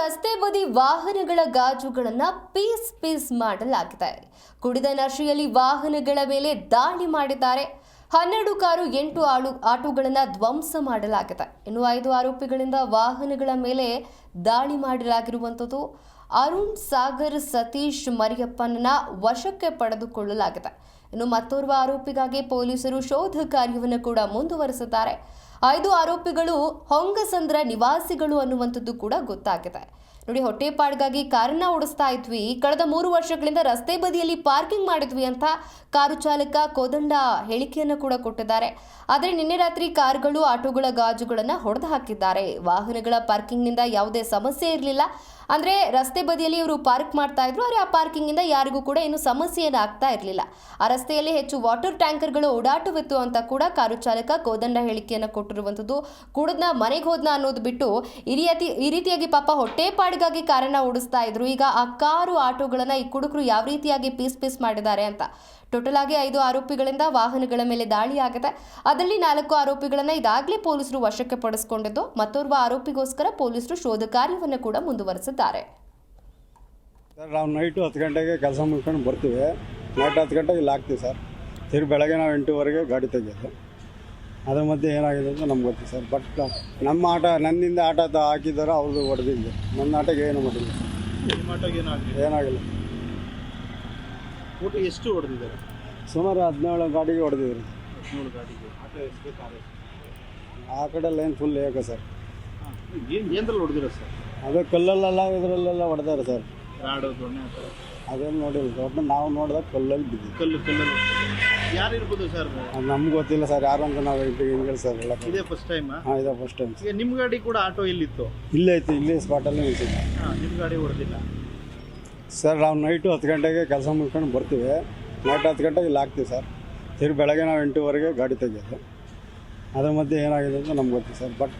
ರಸ್ತೆ ಬದಿ ವಾಹನಗಳ ಗಾಜುಗಳನ್ನ ಪೀಸ್ ಪೀಸ್ ಮಾಡಲಾಗಿದೆ. ಕುಡಿದ ನಶೆಯಲ್ಲಿ ವಾಹನಗಳ ಮೇಲೆ ದಾಳಿ ಮಾಡಿದ್ದಾರೆ. ಹನ್ನೆರಡು ಕಾರು, ಎಂಟು ಆಳು ಆಟೋಗಳನ್ನ ಧ್ವಂಸ ಮಾಡಲಾಗಿದೆ. ಇನ್ನು ಐದು ಆರೋಪಿಗಳಿಂದ ವಾಹನಗಳ ಮೇಲೆ ದಾಳಿ ಮಾಡಲಾಗಿರುವಂಥದ್ದು. ಅರುಣ್ ಸಾಗರ್ ಸತೀಶ್ ಮರಿಯಪ್ಪನನ್ನ ವಶಕ್ಕೆ ಪಡೆದುಕೊಳ್ಳಲಾಗಿದೆ. ಇನ್ನು ಮತ್ತೋರ್ವ ಆರೋಪಿಗಾಗಿ ಪೊಲೀಸರು ಶೋಧ ಕಾರ್ಯವನ್ನು ಕೂಡ ಮುಂದುವರೆಸಿದ್ದಾರೆ. ಐದು ಆರೋಪಿಗಳು ಹೊಂಗಸಂದ್ರ ನಿವಾಸಿಗಳು ಅನ್ನುವಂಥದ್ದು ಕೂಡ ಗೊತ್ತಾಗಿದೆ. ನೋಡಿ, ಹೊಟ್ಟೆಪಾಡ್ಗಾಗಿ ಕಾರನ್ನ ಓಡಿಸ್ತಾ ಇದ್ವಿ. ಕಳೆದ ಮೂರು ವರ್ಷಗಳಿಂದ ರಸ್ತೆ ಬದಿಯಲ್ಲಿ ಪಾರ್ಕಿಂಗ್ ಮಾಡಿದ್ವಿ ಅಂತ ಕಾರು ಚಾಲಕ ಕೋದಂಡ ಹೇಳಿಕೆಯನ್ನು ಕೂಡ ಕೊಟ್ಟಿದ್ದಾರೆ. ಆದರೆ ನಿನ್ನೆ ರಾತ್ರಿ ಕಾರುಗಳು, ಆಟೋಗಳ ಗಾಜುಗಳನ್ನು ಹೊಡೆದು ಹಾಕಿದ್ದಾರೆ. ವಾಹನಗಳ ಪಾರ್ಕಿಂಗ್ನಿಂದ ಯಾವುದೇ ಸಮಸ್ಯೆ ಇರಲಿಲ್ಲ. ಅಂದ್ರೆ ರಸ್ತೆ ಬದಿಯಲ್ಲಿ ಇವರು ಪಾರ್ಕ್ ಮಾಡ್ತಾ ಇದ್ರು, ಆದರೆ ಆ ಪಾರ್ಕಿಂಗ್ ಇಂದ ಯಾರಿಗೂ ಕೂಡ ಏನು ಸಮಸ್ಯೆ ಆಗ್ತಾ ಇರಲಿಲ್ಲ. ಆ ರಸ್ತೆಯಲ್ಲಿ ಹೆಚ್ಚು ವಾಟರ್ ಟ್ಯಾಂಕರ್ಗಳು ಓಡಾಟವಿತ್ತು ಅಂತ ಕೂಡ ಕಾರು ಚಾಲಕ ಕೋದಂಡ ಹೇಳಿಕೆಯನ್ನು ಕೊಟ್ಟಿರುವಂಥದ್ದು. ಕುಡಿದ್ನ ಮನೆಗೆ ಹೋದ್ನ ಅನ್ನೋದು ಬಿಟ್ಟು ಈ ಈ ರೀತಿಯಾಗಿ ಪಾಪ ಹೊಟ್ಟೆಪಾಡಿಗಾಗಿ ಕಾರನ್ನ ಓಡಿಸ್ತಾ ಇದ್ರು. ಈಗ ಆ ಕಾರು ಆಟೋಗಳನ್ನ ಈ ಕುಡುಕರು ಯಾವ ರೀತಿಯಾಗಿ ಪೀಸ್ ಪೀಸ್ ಮಾಡಿದ್ದಾರೆ ಅಂತ. ಟೋಟಲ್ ಆಗಿ ಐದು ಆರೋಪಿಗಳಿಂದ ವಾಹನಗಳ ಮೇಲೆ ದಾಳಿ ಆಗಿದೆ, ಅದರಲ್ಲಿ ನಾಲ್ಕು ಆರೋಪಿಗಳನ್ನ ಇದಾಗಲೇ ಪೊಲೀಸರು ವಶಕ್ಕೆ ಪಡಿಸಿಕೊಂಡಿದ್ದು, ಮತ್ತೋರ್ವ ಆರೋಪಿಗೋಸ್ಕರ ಪೊಲೀಸರು ಶೋಧ ಕಾರ್ಯವನ್ನು ಕೂಡ ಮುಂದುವರೆಸಿದ್ದಾರೆ. ಸರ್ ನಾವು ನೈಟು ಹತ್ತು ಗಂಟೆಗೆ ಕೆಲಸ ಮುಗ್ಕೊಂಡು ಬರ್ತೀವಿ. ನೈಟ್ ಹತ್ತು ಗಂಟೆಗೆ ಇಲ್ಲಿ ಹಾಕ್ತೀವಿ ಸರ್. ತಿರ್ಗಿ ಬೆಳಗ್ಗೆ ನಾವು ಎಂಟೂವರೆಗೆ ಗಾಡಿ ತೆಗೆಯೋದು. ಅದ್ರ ಮಧ್ಯೆ ಏನಾಗಿದೆ ಅಂತ ನಮ್ಗೆ ಗೊತ್ತು ಸರ್. ಬಟ್ ನಮ್ಮ ಆಟ ನನ್ನಿಂದ ಆಟ ಹಾಕಿದ್ದಾರೋ ಅವ್ರದ್ದು ಹೊಡೆದಿದ್ದು ನನ್ನ ಆಟಕ್ಕೆ ಏನು ಮಾಡಿಲ್ಲ ಏನಾಗಿಲ್ಲ. ಊಟ ಎಷ್ಟು ಹೊಡೆದಿದ್ದಾರೆ? ಸುಮಾರು ಹದಿನೇಳು ಗಾಡಿಗೆ ಹೊಡೆದಿದ್ರು ಹದಿನೇಳು ಗಾಡಿಗೆ. ಆಟ ಎಷ್ಟು ಕಾರ್ ಆ ಕಡೆ ಲೈನ್ ಫುಲ್ ಏಕ ಸರ್. ಏನು ಹೊಡೆದಿರೋ ಸರ್? ಅದೇ ಕಲ್ಲಲ್ಲೆಲ್ಲ ಇದರಲ್ಲೆಲ್ಲ ಹೊಡೆದಾರೆ ಸರ್. ರಾಡು ದೊಣ್ಣೆ ಆ ಥರ? ಅದೇನು ನೋಡಿಲ್ಲ ದೊಡ್ಡ ನಾವು ನೋಡಿದಾಗ ಕಲ್ಲಲ್ಲಿ ಬಿದ್ದಿದ್ದು. ಕಲ್ಲು ಕಲ್ಲಲ್ಲಿ ಯಾರು ಇರ್ಬೋದು ಸರ್ ನಮ್ಗೆ ಗೊತ್ತಿಲ್ಲ ಸರ್. ಯಾರು ಅಂತ ನಾವು ಹಿಂಗೆ ಸರ್ ಎಲ್ಲ ಇದೇ ಫಸ್ಟ್ ಟೈಮ್ ಹಾಂ ಇದೇ ಫಸ್ಟ್ ಟೈಮ್ ಈಗ ನಿಮ್ಮ ಗಾಡಿ ಕೂಡ ಆಟೋ ಇಲ್ಲಿತ್ತು? ಇಲ್ಲೇ ಐತಿ ಇಲ್ಲೇ ಸ್ಪಾಟಲ್ಲಿ ಇತ್ತು ಹಾಂ ನಿಮ್ಮ ಗಾಡಿ ಹೊಡೆದಿಲ್ಲ. ಸರ್ ನಾವು ನೈಟು ಹತ್ತು ಗಂಟೆಗೆ ಕೆಲಸ ಮುಗ್ಕೊಂಡು ಬರ್ತೀವಿ. ನೈಟ್ ಹತ್ತು ಗಂಟೆಗೆ ಇಲ್ಲಿ ಹಾಕ್ತೀವಿ ಸರ್. ತಿರು ಬೆಳಗ್ಗೆ ನಾವು ಎಂಟೂವರೆಗೆ ಗಾಡಿ ತೆಗೆಯೋದು. ಅದ್ರ ಮಧ್ಯೆ ಏನಾಗಿದೆ ಅಂತ ನಮ್ಗೆ ಗೊತ್ತಿಲ್ಲ ಸರ್. ಬಟ್